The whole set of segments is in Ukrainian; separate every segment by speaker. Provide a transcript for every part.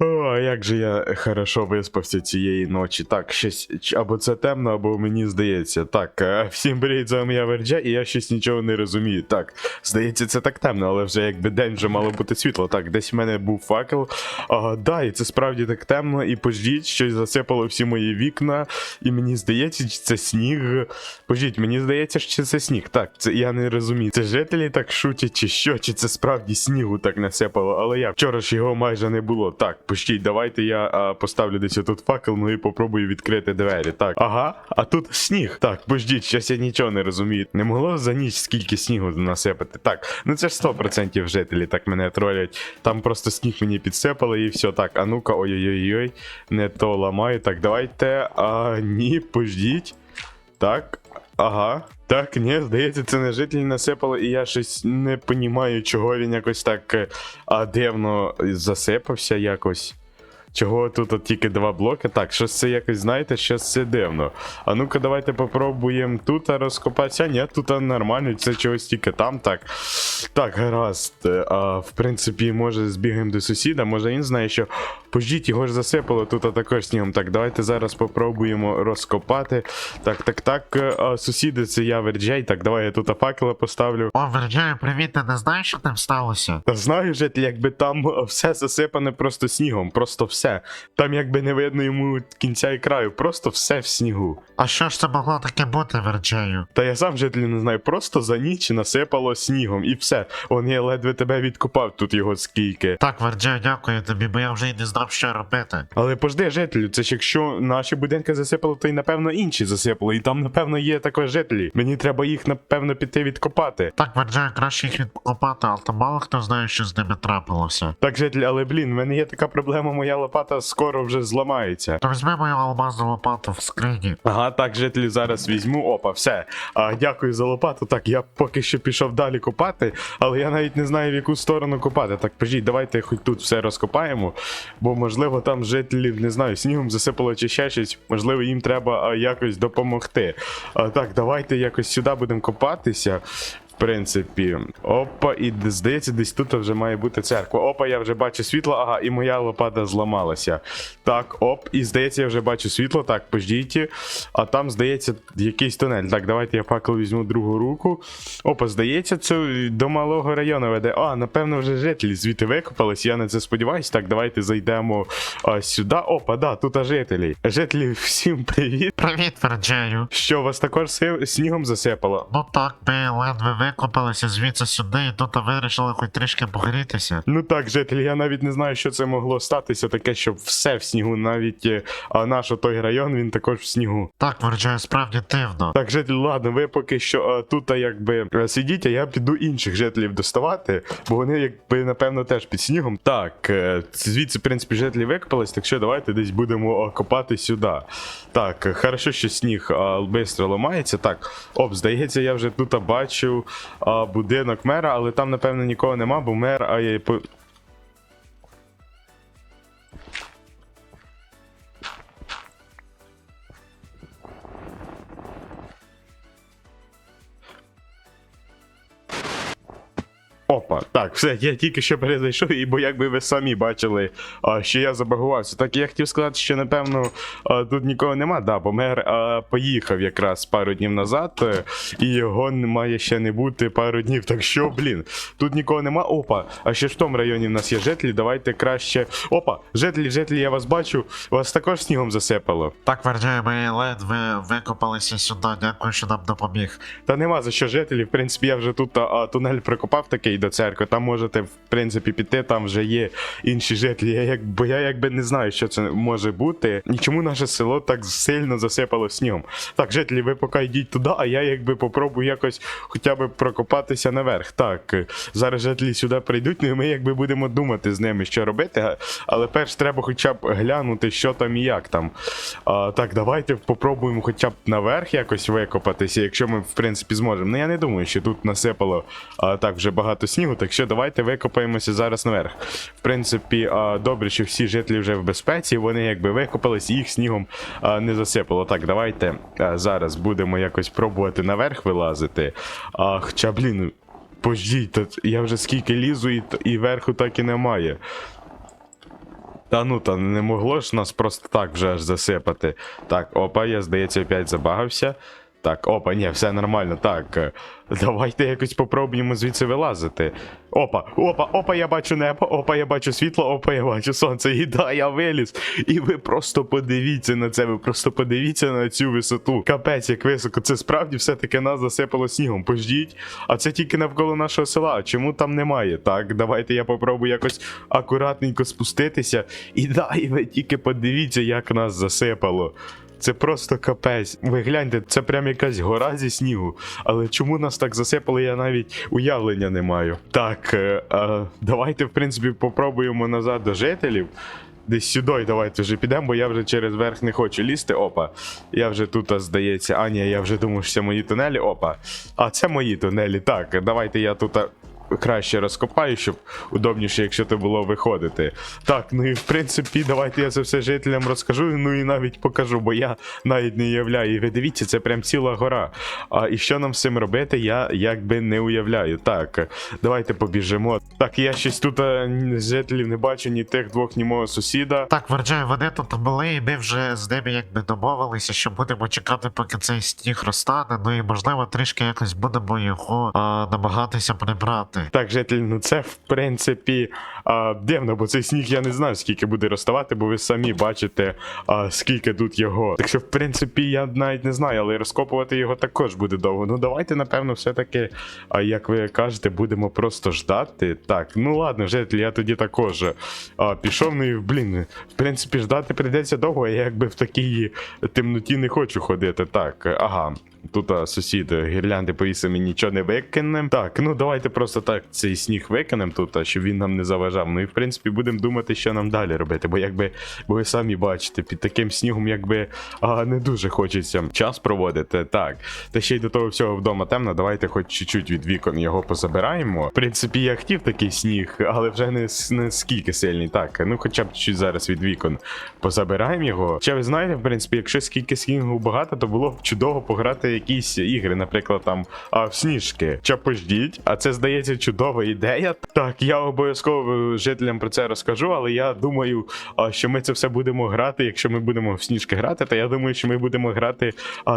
Speaker 1: О, як же я хорошо виспався цієї ночі. Так, щось або це темно, або мені здається. Так, е, всім привіт, вами я Верджа, і я щось нічого не розумію. Так, здається, це так темно, але вже якби день вже мало бути світло. Так, десь в мене був факел. А, да, і це справді так темно, і пождіть, щось засипало всі мої вікна, і мені здається, що це сніг. Пождіть, мені здається, що це сніг. Так, це я не розумію. Це жителі так шутять, чи що, чи це справді снігу так насипало, але як? Вчора ж його майже не було. Так, пустіть, давайте я а, поставлю десь тут факел, ну і попробую відкрити двері. Так, ага, а тут сніг. Так, пождіть, щас я нічого не розумію. Не могло за ніч скільки снігу насипати. Так, ну це ж 100% жителі так мене тролять. Там просто сніг мені підсипали і все. Так, а ну-ка, ой-ой-ой, не то ламаю. Так, давайте. А, ні, пождіть. Так, ага. Так, ні, здається, це не жителі насипали, і я щось не понімаю, чого він якось так адевно а, дивно засипався якось. Чого тут от тільки два блоки? Так, щось це якось, знаєте, щось це дивно. А ну-ка, давайте попробуємо тут розкопатися. Ні, тут нормально, це чогось тільки там. Так. Так, гаразд. Е, А, в принципі, може збігаємо до сусіда, може він знає, що. Пождіть, його ж засипало тут також снігом. Так, давайте зараз попробуємо розкопати. Так, так, так. е, А, сусіди, це я Верджей. Так, давай я тут факела поставлю.
Speaker 2: О, Верджаю, привіт, ти не знаєш, що там сталося?
Speaker 1: Та знаю, житель, якби там все засипане просто снігом, просто все. Там якби не видно йому кінця і краю, просто все в снігу.
Speaker 2: А що ж це могло таке бути, Верджаю?
Speaker 1: Та я сам жителі не знаю, просто за ніч насипало снігом і все. Он я ледве тебе відкопав тут його скільки.
Speaker 2: Так, Верджаю, дякую тобі, бо я вже й не знав, що робити.
Speaker 1: Але пожди, жителю, це ж якщо наші будинки засипало, то й напевно інші засипало, і там, напевно, є також жителі. Мені треба їх, напевно, піти відкопати.
Speaker 2: Так, Верджаю, краще їх відкопати, але то мало хто знає, що з ними трапилося.
Speaker 1: Так, житель, але блін, в мене є така проблема, моя лопата скоро вже зламається.
Speaker 2: То візьми мою алмазну лопату в скрині.
Speaker 1: Ага, так, жителі зараз візьму. Опа, все. А, дякую за лопату. Так, я поки що пішов далі копати, але я навіть не знаю, в яку сторону копати. Так, пожіть, давайте хоч тут все розкопаємо. Бо, можливо, там жителів, не знаю, снігом засипало чи ще щось. Можливо, їм треба а, якось допомогти. А, так, давайте якось сюди будемо копатися. Принципі, опа, і здається, десь тут вже має бути церква. Опа, я вже бачу світло, ага, і моя лопата зламалася. Так, оп, і здається, я вже бачу світло. Так, пождіть. А там, здається, якийсь тунель. Так, давайте я факел візьму другу руку. Опа, здається, це до малого району веде. А, напевно, вже жителі звідти викопались. Я на це сподіваюся. Так, давайте зайдемо а, сюди. Опа, да, тут жителі. Жителі, всім привіт.
Speaker 2: Привіт, Верджаю.
Speaker 1: Що вас також снігом засипало?
Speaker 2: Ну так, ми ледве викопалися звідси сюди, і тут вирішили хоч трішки погрітися.
Speaker 1: Ну так, жителі, я навіть не знаю, що це могло статися, таке, щоб все в снігу, навіть е, а наш той район, він також в снігу.
Speaker 2: Так, Верджаю, справді дивно.
Speaker 1: Так, жителі, ладно, ви поки що а, тут а, якби е, сидіть, а я піду інших жителів доставати, бо вони, якби, напевно, теж під снігом. Так, е, звідси, в принципі, жителі викопались, так що давайте десь будемо копати сюди. Так, е, хорошо, що сніг швидко ламається. Так, оп, здається, я вже тут бачу будинок мера, але там, напевно, нікого нема, бо мер. А, я, Опа, так, все, я тільки що перезайшов, і бо якби ви самі бачили, а, що я забагувався. Так я хотів сказати, що напевно а, тут нікого нема, да, бо мер а, поїхав якраз пару днів назад, е, і його має ще не бути пару днів. Так що, блін, тут нікого нема. Опа, а ще ж в тому районі в нас є жителі, давайте краще. Опа, жителі, жителі, я вас бачу, вас також снігом засипало.
Speaker 2: Так, Верджаю, ми ледве викопалися сюди, дякую, що нам допоміг.
Speaker 1: Та нема за що жителі. В принципі, я вже тут а, тунель прикопав такий до церкви. Там можете, в принципі, піти, там вже є інші жителі. Я як, бо я якби не знаю, що це може бути. І чому наше село так сильно засипало снігом. Так, жителі, ви поки йдіть туди, а я якби попробую якось хоча б прокопатися наверх. Так, зараз жителі сюди прийдуть, ну і ми якби будемо думати з ними, що робити. Але перш треба хоча б глянути, що там і як там. А, так, давайте попробуємо хоча б наверх якось викопатися, якщо ми, в принципі, зможемо. Ну я не думаю, що тут насипало а, так вже багато снігу, так що давайте викопаємося зараз наверх. В принципі, добре, що всі жителі вже в безпеці, вони якби викопались, і їх снігом не засипало. Так, давайте зараз будемо якось пробувати наверх вилазити. Хоча, блін, пождіть, я вже скільки лізу, і, і верху так і немає. Та ну та не могло ж нас просто так вже аж засипати. Так, опа, я здається, опять забагався. Так, опа, ні, все нормально. Так, е, давайте якось попробуємо звідси вилазити. Опа, опа, опа, я бачу небо, опа, я бачу світло, опа, я бачу сонце. І да, я виліз. І ви просто подивіться на це, ви просто подивіться на цю висоту. Капець, як високо. Це справді все-таки нас засипало снігом. Пождіть, а це тільки навколо нашого села. Чому там немає? Так, давайте я попробую якось акуратненько спуститися. І да, і ви тільки подивіться, як нас засипало. Це просто капець. Ви гляньте, це прям якась гора зі снігу. Але чому нас так засипало, я навіть уявлення не маю. Так, е, е, давайте, в принципі, попробуємо назад до жителів. Десь сюди давайте вже підемо, бо я вже через верх не хочу лізти. Опа. Я вже тут, а, здається. А, ні, я вже думав, що це мої тунелі. Опа. А, це мої тунелі. Так, давайте я тут. Краще розкопаю, щоб удобніше, якщо це було виходити. Так, ну і в принципі, давайте я це все жителям розкажу, ну і навіть покажу, бо я навіть не уявляю. І ви дивіться, це прям ціла гора. А і що нам з цим робити, я якби не уявляю. Так, давайте побіжимо. Так, я щось тут а, жителів не бачу, ні тих двох, ні мого сусіда.
Speaker 2: Так, Верджай, вони тут були, і ми вже з ними якби домовилися, що будемо чекати, поки цей сніг розтане. Ну і можливо трішки якось будемо його а, намагатися прибрати.
Speaker 1: Так, жителі, ну це в принципі а, дивно, бо цей сніг я не знаю, скільки буде розставати, бо ви самі бачите, а, скільки тут його. Так що, в принципі, я навіть не знаю, але розкопувати його також буде довго. Ну давайте, напевно, все-таки, а, як ви кажете, будемо просто ждати. Так, ну ладно, жителі, я тоді також а, пішов, ну і блін, в принципі, ждати прийдеться довго, а я якби в такій темноті не хочу ходити. Так, ага. Тут а, сусід гірлянди повісив і нічого не викинем. Так, ну давайте просто так цей сніг викинемо тут, а щоб він нам не заважав. Ну і в принципі будемо думати, що нам далі робити. Бо якби бо ви самі бачите, під таким снігом якби а, не дуже хочеться час проводити. Так. Та ще й до того всього вдома темно. Давайте хоч чуть-чуть від вікон його позабираємо. В принципі, я хотів такий сніг, але вже не, не скільки сильний. Так, ну хоча б чуть зараз від вікон позабираємо його. Ще ви знаєте, в принципі, якщо скільки снігу багато, то було б чудово пограти якісь ігри, наприклад, там а, в сніжки. Чи пождіть, а це здається чудова ідея. Так, я обов'язково жителям про це розкажу, але я думаю, що ми це все будемо грати. Якщо ми будемо в сніжки грати, то я думаю, що ми будемо грати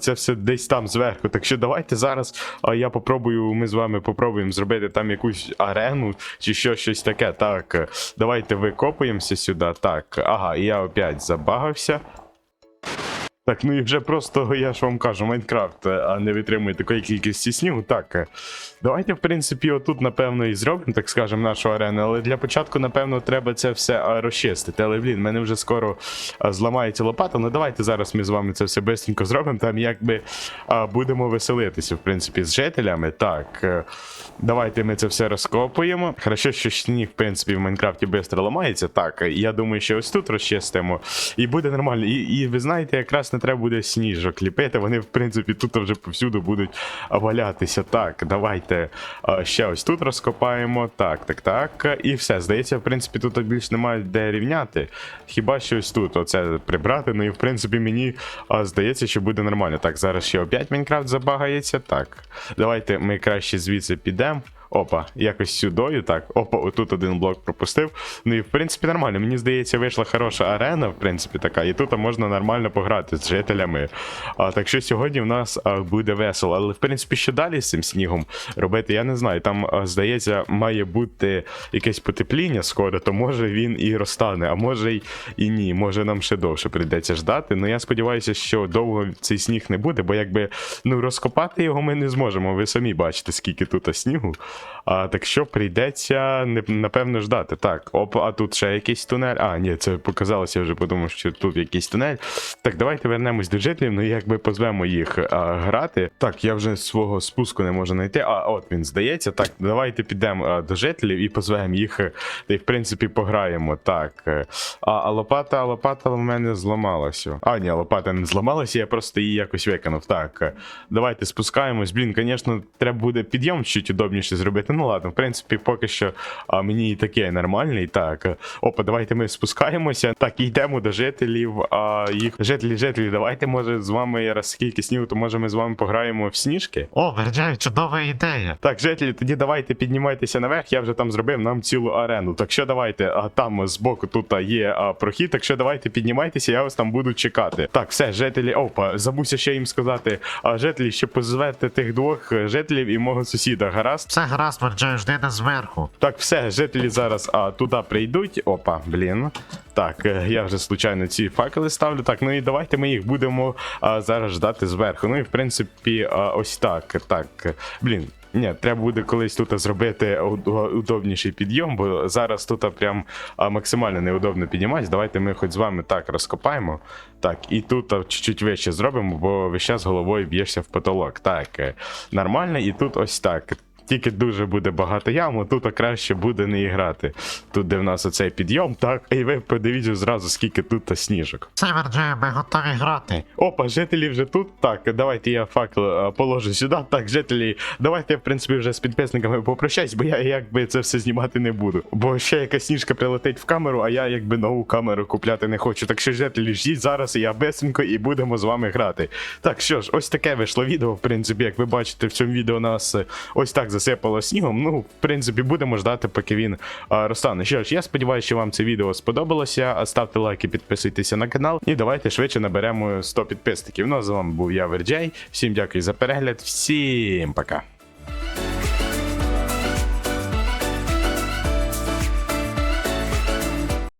Speaker 1: це все десь там зверху. Так що давайте зараз я попробую, ми з вами попробуємо зробити там якусь арену чи що, щось таке. Так, давайте викопуємося сюди. Так, ага, і я опять забагався. Так, ну і вже просто, я ж вам кажу, Майнкрафт, не витримує такої кількості снігу. Так, давайте, в принципі, отут, напевно, і зробимо, так скажемо, нашу арену. Але для початку, напевно, треба це все розчистити. Але, блін, мене вже скоро зламається лопата. Ну давайте зараз ми з вами це все швидко зробимо. Там якби будемо веселитися, в принципі, з жителями. Так, е, давайте ми це все розкопуємо. Хорошо, що сніг, в принципі, в Майнкрафті швидко ламається. Так, я думаю, що ось тут розчистимо. І буде нормально. І, і ви знаєте, якраз не треба буде сніжок ліпити. Вони, в принципі, тут вже повсюду будуть валятися. Так, давайте а, ще ось тут розкопаємо. Так, так, так. І все. Здається, в принципі, тут більш немає де рівняти. Хіба що ось тут оце прибрати. Ну і в принципі мені здається, що буде нормально. Так, зараз ще опять Майнкрафт забагається. Так. Давайте ми краще звідси підемо. Опа, якось сюдою, так. Опа, отут один блок пропустив. Ну і в принципі нормально. Мені здається, вийшла хороша арена, в принципі, така, і тут можна нормально пограти з жителями. А, так що сьогодні в нас а, буде весело. Але в принципі, що далі з цим снігом робити, я не знаю. Там, а, здається, має бути якесь потепління скоро, то може він і розтане, а може й і ні. Може нам ще довше прийдеться ждати. Ну я сподіваюся, що довго цей сніг не буде, бо якби ну розкопати його ми не зможемо. Ви самі бачите, скільки тут снігу. А, так що прийдеться не- напевно ждати. Так, оп, а тут ще якийсь тунель. А, ні, це показалося, я вже подумав, що тут якийсь тунель. Так, давайте вернемось до жителів, ну якби позвемо їх а, грати. Так, я вже свого спуску не можу знайти. А, от він здається. Так, давайте підемо до жителів і позвемо їх. Та й в принципі пограємо. Так. е. А, а лопата, а лопата в мене зламалася. А, ні, лопата не зламалася, я просто її якось викинув. Так. е, Давайте спускаємось. Блін, звісно, треба буде підйом чуть удобніше зробити. Зробити. Ну ладно, в принципі, поки що а, мені і таке нормальний. Так, е, опа, давайте ми спускаємося. Так, йдемо до жителів. А їх жителі, жителі, давайте, може, з вами раз скільки снігу, то може ми з вами пограємо в сніжки.
Speaker 2: О, Верджай, чудова ідея.
Speaker 1: Так, жителі, тоді давайте піднімайтеся наверх. Я вже там зробив нам цілу арену. Так що давайте, а там збоку тут а, є а, прохід. Так що давайте піднімайтеся, я вас там буду чекати. Так, все, жителі, опа, забувся ще їм сказати. А жителі, ще позвете тих двох е, жителів і мого сусіда. Гаразд.
Speaker 2: Все гаразд, Верджай, жди нас зверху.
Speaker 1: Так, все, жителі зараз а, туди прийдуть. Опа, блін. Так, е, я вже случайно ці факели ставлю. Так, ну і давайте ми їх будемо а, зараз ждати зверху. Ну і в принципі, а, ось так. Так, блін. Ні, треба буде колись тут зробити удобніший підйом, бо зараз тут прям максимально неудобно підніматися. Давайте ми хоч з вами так розкопаємо. Так, і тут чуть-чуть вище зробимо, бо весь час головою б'єшся в потолок. Так, е, нормально, і тут ось так. Тільки дуже буде багато ям, тут краще буде не грати. Тут, де в нас оцей підйом, так, і ви подивіться зразу, скільки тут сніжок.
Speaker 2: Все, Верджай, ми готові грати.
Speaker 1: Опа, жителі вже тут. Так, давайте я факел е, положу сюди. Так, жителі, давайте я, в принципі, вже з підписниками попрощаюсь, бо я якби це все знімати не буду. Бо ще якась сніжка прилетить в камеру, а я якби нову камеру купляти не хочу. Так що, жителі, ждіть зараз, я бесенько і будемо з вами грати. Так що ж, ось таке вийшло відео. В принципі, як ви бачите, в цьому відео нас е, ось так засипало снігом. Ну, в принципі, будемо ждати, поки він а, розтане. Що ж, я сподіваюся, що вам це відео сподобалося. Ставте лайки, підписуйтеся на канал. І давайте швидше наберемо 100 підписників. Ну а з вами був я, Верджей. Всім дякую за перегляд, всім пока.